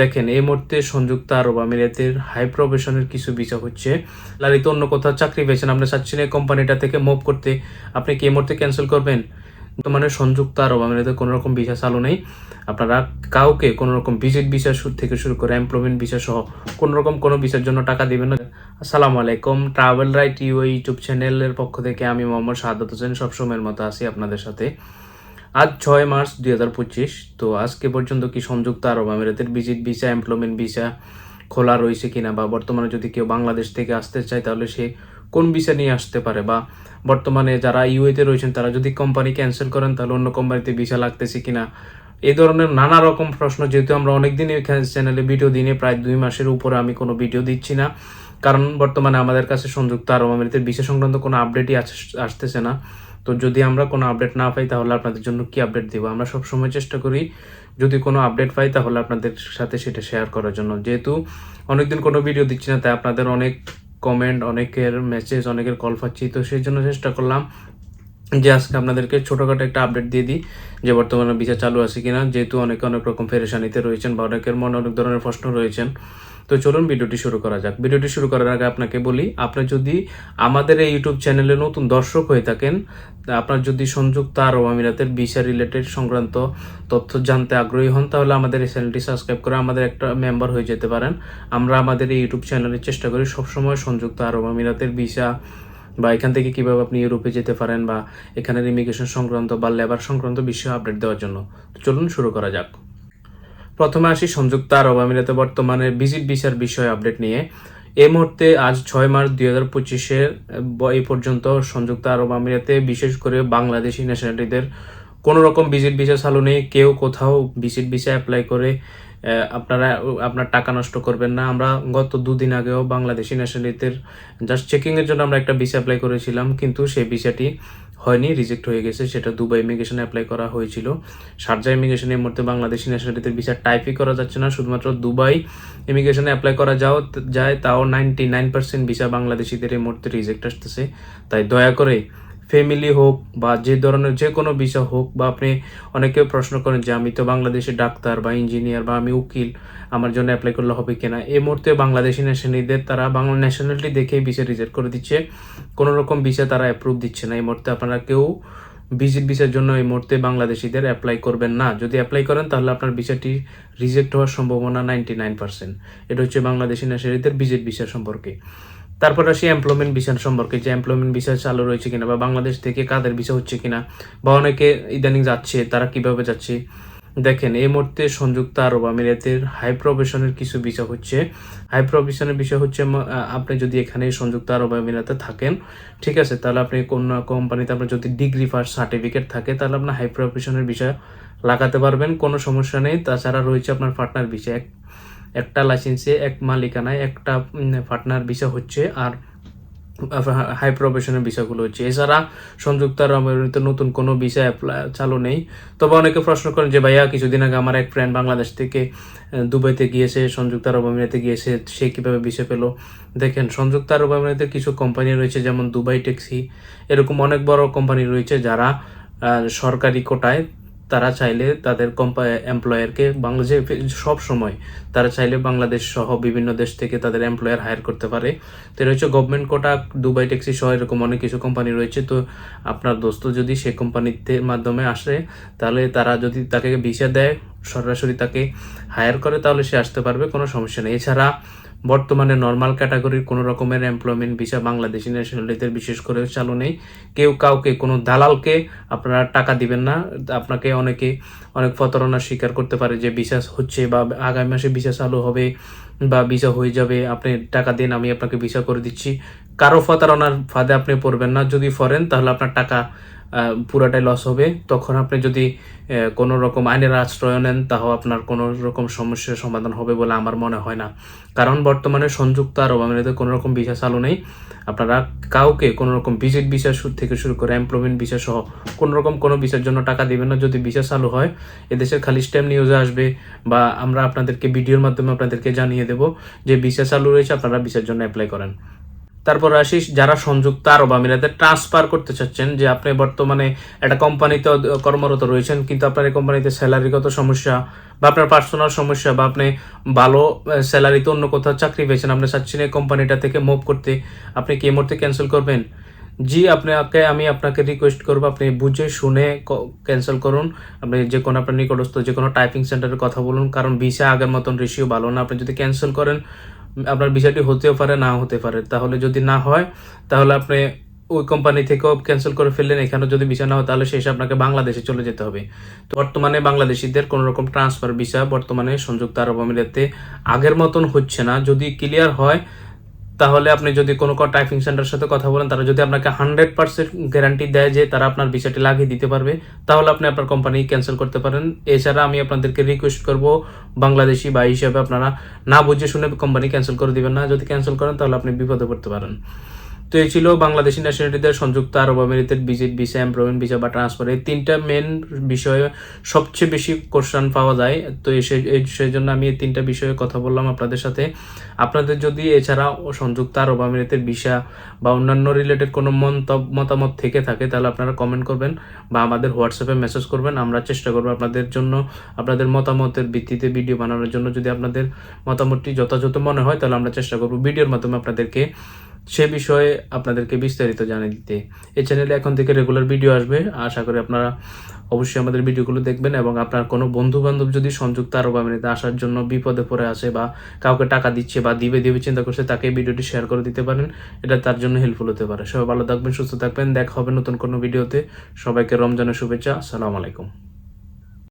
দেখেন, এই মুহূর্তে সংযুক্ত আরব আমিরাতের হাই প্রফেশনের কিছু ভিসা হচ্ছে। লালিত, অন্য কোথাও চাকরি পেয়েছেন আপনি চাচ্ছেন এই কোম্পানিটা থেকে মুভ করতে। আপনি কি এই মুহূর্তে ক্যান্সেল করবেন? বর্তমানে সংযুক্ত আরব আমিরাতে কোনো রকম ভিসা চালু নেই। আপনারা কাউকে কোনো রকম ভিজিট ভিসা থেকে শুরু করে এমপ্লয়মেন্ট ভিসা সহ কোনো রকম কোনো ভিসার জন্য টাকা দিবেন না। আসসালামু আলাইকুম ট্রাভেল রাইট ইউ ইউটিউব চ্যানেলের পক্ষ থেকে আমি মোহাম্মদ শাহাদত হোসেন সবসময়ের মতো আছি আপনাদের সাথে। আজ ছয় মার্চ দুই হাজার পঁচিশ, তো আজকে পর্যন্ত কি সংযুক্ত আরব আমিরাতের ভিজিট ভিসা এমপ্লয়মেন্ট ভিসা খোলা রয়েছে কিনা বা বর্তমানে যদি কেউ বাংলাদেশ থেকে আসতে চায় তাহলে সে কোন ভিসা নিয়ে আসতে পারে? বা বর্তমানে যারা ইউএতে রয়েছেন তারা যদি কোম্পানি ক্যান্সেল করেন তাহলে অন্য কোম্পানিতে ভিসা লাগতেছে কিনা? এই ধরনের নানা রকম প্রশ্ন, যেহেতু আমরা অনেকদিন এখানে চ্যানেলে ভিডিও দিনে প্রায় দুই মাসের উপরে আমি কোনো ভিডিও দিচ্ছি না। কারণ বর্তমানে আমাদের কাছে সংযুক্ত আরব আমিরাতের ভিসা সংক্রান্ত কোনো আপডেটই আস- আসতেছে না। তো যদি আমরা কোনো আপডেট না পাই, তাহলে আপনাদের জন্য কি আপডেট দেবো? আমরা সব সময় চেষ্টা করি, যদি কোনো আপডেট পাই, তাহলে আপনাদের সাথে সেটা শেয়ার করার জন্য। যেহেতু অনেকদিন কোনো ভিডিও দিচ্ছি না, তাই আপনাদের অনেক কমেন্ট অনেকের মেসেজ অনেকের কল পাচ্ছি, তো সেই জন্য চেষ্টা করলাম যে আজকে আপনাদেরকে ছোটোখাটো একটা আপডেট দিয়ে দিই যে বর্তমানে বিচার চালু আছে কিনা। যেহেতু অনেকে অনেক রকম ফেরেশানিতে রয়েছেন বা অনেকের মনে অনেক ধরনের প্রশ্ন রয়েছেন। তো চলুন ভিডিওটি শুরু করা যাক। ভিডিওটি শুরু করার আগে আপনাকে বলি, আপনি যদি আমাদের এই ইউটিউব চ্যানেলে নতুন দর্শক হয়ে থাকেন, আপনার যদি সংযুক্ত আরব আমিরাতের ভিসা রিলেটেড সংক্রান্ত তথ্য জানতে আগ্রহী হন, তাহলে আমাদের এই চ্যানেলটি সাবস্ক্রাইব করে আমাদের একটা মেম্বার হয়ে যেতে পারেন। আমরা আমাদের এই ইউটিউব চ্যানেলে চেষ্টা করি সবসময় সংযুক্ত আরব আমিরাতের ভিসা বা এখান থেকে কীভাবে আপনি ইউরোপে যেতে পারেন বা এখানের ইমিগ্রেশন সংক্রান্ত বা লেবার সংক্রান্ত বিষয়ে আপডেট দেওয়ার জন্য। তো চলুন শুরু করা যাক। প্রথমে আসি সংযুক্ত আরব আমিরাতে বর্তমানে ভিজিট ভিসার বিষয়ে আপডেট নিয়ে। এই মুহূর্তে আজ ছয় মার্চ দুই হাজার পঁচিশের এই পর্যন্ত সংযুক্ত আরব আমিরাতে বিশেষ করে বাংলাদেশি ন্যাশনালিটিদের কোনো রকম ভিজিট ভিসা চালু নেই, কেউ কোথাও ভিজিট ভিসা অ্যাপ্লাই করে আপনারা, আপনার টাকা নষ্ট করবেন না। আমরা গত দুদিন আগেও বাংলাদেশি ন্যাশনালিটির জাস্ট চেকিংয়ের জন্য আমরা একটা ভিসা অ্যাপ্লাই করেছিলাম, কিন্তু সেই ভিসাটি হয়নি রিজেক্ট হয়ে গেছে। সেটা দুবাই ইমিগ্রেশনে অ্যাপ্লাই করা হয়েছিল। শারজা ইমিগ্রেশনের মধ্যে বাংলাদেশি ন্যাশনালিটির ভিসা টাইপই করা যাচ্ছে না। শুধুমাত্র দুবাই ইমিগ্রেশনে অ্যাপ্লাই করা যাও, যায়, তাও নাইনটি নাইন পার্সেন্ট ভিসা বাংলাদেশিদের এই মুহূর্তে রিজেক্ট আসতেছে। তাই দয়া করে ফ্যামিলি হোক বা যে ধরনের যে কোনো বিষয় হোক, বা আপনি অনেকে প্রশ্ন করেন যে আমি তো বাংলাদেশে ডাক্তার বা ইঞ্জিনিয়ার বা আমি উকিল, আমার জন্য অ্যাপ্লাই করলে হবে কিনা? এই মুহূর্তে বাংলাদেশি ন্যাশনালিটিদের তারা বাংলা ন্যাশনালিটি দেখেই বিষয় রিজেক্ট করে দিচ্ছে। কোনো রকম বিষয় তারা অ্যাপ্রুভ দিচ্ছে না। এই মুহূর্তে আপনারা কেউ ভিজিট ভিসার জন্য এই মুহূর্তে বাংলাদেশিদের অ্যাপ্লাই করবেন না। যদি অ্যাপ্লাই করেন, তাহলে আপনার ভিসাটি রিজেক্ট হওয়ার সম্ভাবনা নাইনটি নাইন পার্সেন্ট এটা হচ্ছে বাংলাদেশি ন্যাশনালিটিদের ভিজিট ভিসা সম্পর্কে। তারপর আসি এমপ্লয়মেন্ট ভিসা সম্পর্কে, যে এমপ্লয়মেন্ট ভিসা চালু রয়েছে কিনা বা বাংলাদেশ থেকে কাদের ভিসা হচ্ছে কিনা বা অনেকে ইদানিং যাচ্ছে, তারা কীভাবে যাচ্ছে। দেখেন, এই মুহূর্তে সংযুক্ত আরব আমিরাতের হাই প্রফেশনের কিছু বিষয় হচ্ছে। হাই প্রফেশনের বিষয় হচ্ছে আপনি যদি এখানে সংযুক্ত আরব আমিরাতে থাকেন, ঠিক আছে, তাহলে আপনি কোন কোম্পানিতে আপনার যদি ডিগ্রি ফার্স্ট সার্টিফিকেট থাকে, তাহলে আপনার হাই প্রফেশনের বিষয় লাগাতে পারবেন, কোনো সমস্যা নেই। তাছাড়া রয়েছে আপনার পার্টনার বিষয় একটা লাইসেন্সে এক মালিকানায়, একটা পার্টনার ভিসা হচ্ছে, আর হাই প্রফেশনের ভিসাগুলো হচ্ছে। এছাড়া সংযুক্ত আরব নতুন কোনো অ্যাপ্লাই চালু নেই। তবে অনেকে প্রশ্ন করেন যে, ভাইয়া, কিছুদিন আগে আমার এক ফ্রেন্ড বাংলাদেশ থেকে দুবাইতে গিয়েছে সংযুক্ত আরব আমিরাতে গিয়েছে, সে কীভাবে ভিসা পেল? দেখেন সংযুক্ত আরব আমিরাতে কিছু কোম্পানি রয়েছে, যেমন দুবাই ট্যাক্সি। এরকম অনেক বড় কোম্পানি রয়েছে যারা সরকারি কোটায় তারা চাইলে তাদের এমপ্লয়ারকে বাংলাদেশে সব সময় তারা চাইলে বাংলাদেশ সহ বিভিন্ন দেশ থেকে তাদের এমপ্লয়ার হায়ার করতে পারে। তো এটা হচ্ছে গভর্নমেন্ট কোটা, দুবাই ট্যাক্সি সহ এরকম অনেক কিছু কোম্পানি রয়েছে। তো আপনার দোস্ত যদি সে কোম্পানিতে মাধ্যমে আসে, তাহলে তারা যদি তাকে ভিসা দেয়, সরাসরি তাকে হায়ার করে, তাহলে সে আসতে পারবে, কোনো সমস্যা নেই। এছাড়া বর্তমানে নর্মাল ক্যাটাগরির কোনো রকমের এমপ্লয়মেন্ট ভিসা বাংলাদেশি ন্যাশনালিটিদের বিশেষ করে চালু নেই। কেউ কাউকে, কোনো দালালকে আপনারা টাকা দিবেন না। আপনাকে অনেকে অনেক প্রতারণার স্বীকার করতে পারে যে ভিসা হচ্ছে বা আগামী মাসে ভিসা চালু হবে বা ভিসা হয়ে যাবে, আপনি টাকা দিন, আমি আপনাকে ভিসা করে দিচ্ছি। কারও প্রতারণার ফাঁদে আপনি পড়বেন না। যদি ফরেন তাহলে আপনার টাকা পুরাটাই লস হবে। তখন আপনি যদি কোনো রকম আইনের আশ্রয় নেন তাও আপনার কোনো রকম সমস্যার সমাধান হবে বলে আমার মনে হয় না। কারণ বর্তমানে সংযুক্ত আরব আমিরাতে কোনো রকম ভিসা চালু নেই। আপনারা কাউকে কোনো রকম ভিজিট ভিসা থেকে শুরু করে এমপ্লয়মেন্ট ভিসা সহ কোনো রকম কোনো ভিসার জন্য টাকা দিবেন না। যদি ভিসা চালু হয়, এদেশের খালি স্ট্যাম্প নিউজে আসবে বা আমরা আপনাদেরকে, ভিডিওর মাধ্যমে আপনাদেরকে জানিয়ে দেব যে ভিসা চালু রয়েছে, আপনারা ভিসার জন্য অ্যাপ্লাই করেন। তারপর আসি, যারা সংযুক্ত আরব আমিরাতে ট্রান্সফার করতে চাচ্ছেন, যে আপনি বর্তমানে একটা কোম্পানিতে কর্মরত রয়েছেন, কিন্তু আপনার এই কোম্পানিতে স্যালারিগত সমস্যা বা আপনার পার্সোনাল সমস্যা বা আপনি ভালো স্যালারিতে অন্য কোথাও চাকরি পেয়েছেন, আপনি চাচ্ছেন এই কোম্পানিটা থেকে মুভ করতে, আপনি কি মুহূর্তে ক্যান্সেল করবেন? জি আপনাকে আমি আপনাকে রিকোয়েস্ট করব, আপনি বুঝে শুনে ক্যান্সেল করুন। আপনি যে কোনো আপনার নিকটস্থ যে কোনো টাইপিং সেন্টারে কথা বলুন, কারণ ভিসা আগের মতন রেশিও ভালো না, আপনি যদি ক্যান্সেল করেন আপনার বিষয়টি হতেও পারে না হতে পারে। তাহলে যদি না হয়, তাহলে আপনি ওই কোম্পানি থেকেও ক্যান্সেল করে ফেললেন এখানে যদি ভিসা না হয়, তাহলে শেষে আপনাকে বাংলাদেশে চলে যেতে হবে। তো বর্তমানে বাংলাদেশিদের কোনো রকম ট্রান্সফার ভিসা বর্তমানে সংযুক্ত আরব আমিরাতে আগের মতন হচ্ছে না। যদি ক্লিয়ার হয় তাহলে আপনি যদি কোনো টাইপিং সেন্টারের সাথে কথা বলেন, তারা যদি আপনাকে হান্ড্রেড পার্সেন্ট গ্যারান্টি দেয় যে তারা আপনার ভিসাটি লাগিয়ে দিতে পারবে, তাহলে আপনি আপনার কোম্পানি ক্যান্সেল করতে পারেন। এছাড়া আমি আপনাদেরকে রিকোয়েস্ট করব, বাংলাদেশি বা হিসাবে আপনারা না বুঝে শুনে কোম্পানি ক্যান্সেল করে দিবেন না। যদি ক্যান্সেল করেন, তাহলে আপনি বিপদে পড়তে পারেন। তো এই ছিল বাংলাদেশি ন্যাশনালিটিদের সংযুক্ত আরব আমিরাতের ভিজিট ভিসা এমপ্লয়মেন্ট ভিসা বা ট্রান্সফার এই তিনটা মেন বিষয়ে সবচেয়ে বেশি কোশ্চান পাওয়া যায়। তো সেই জন্য আমি এই তিনটা বিষয়ে কথা বললাম আপনাদের সাথে। আপনাদের যদি এছাড়া সংযুক্ত আরব আমিরাতের ভিসা বা অন্যান্য রিলেটেড কোনো মতামত থেকে থাকে, তাহলে আপনারা কমেন্ট করবেন বা আমাদের হোয়াটসঅ্যাপে মেসেজ করবেন। আমরা চেষ্টা করব আপনাদের জন্য, আপনাদের মতামতের ভিত্তিতে ভিডিও বানানোর জন্য। যদি আপনাদের মতামতটি যথাযথ মনে হয়, তাহলে আমরা চেষ্টা করব ভিডিওর মাধ্যমে আপনাদেরকে সে বিষয়ে আপনাদেরকে বিস্তারিত জানিয়ে দিতে। এই চ্যানেলে এখন থেকে রেগুলার ভিডিও আসবে। আশা করি আপনারা অবশ্যই আমাদের ভিডিওগুলো দেখবেন এবং আপনার কোনো বন্ধু বান্ধব যদি সংযুক্ত আরব আমিরাতে আসার জন্য বিপদে পড়ে আছে বা কাউকে টাকা দিচ্ছে বা দিবে দিবে, চিন্তা করছে, তাকে ভিডিওটি শেয়ার করে দিতে পারেন। এটা তার জন্য হেল্পফুল হতে পারে। সবাই ভালো থাকবেন, সুস্থ থাকবেন। দেখা হবে নতুন কোনো ভিডিওতে সবাইকে রমজানের শুভেচ্ছা। আসসালামু আলাইকুম।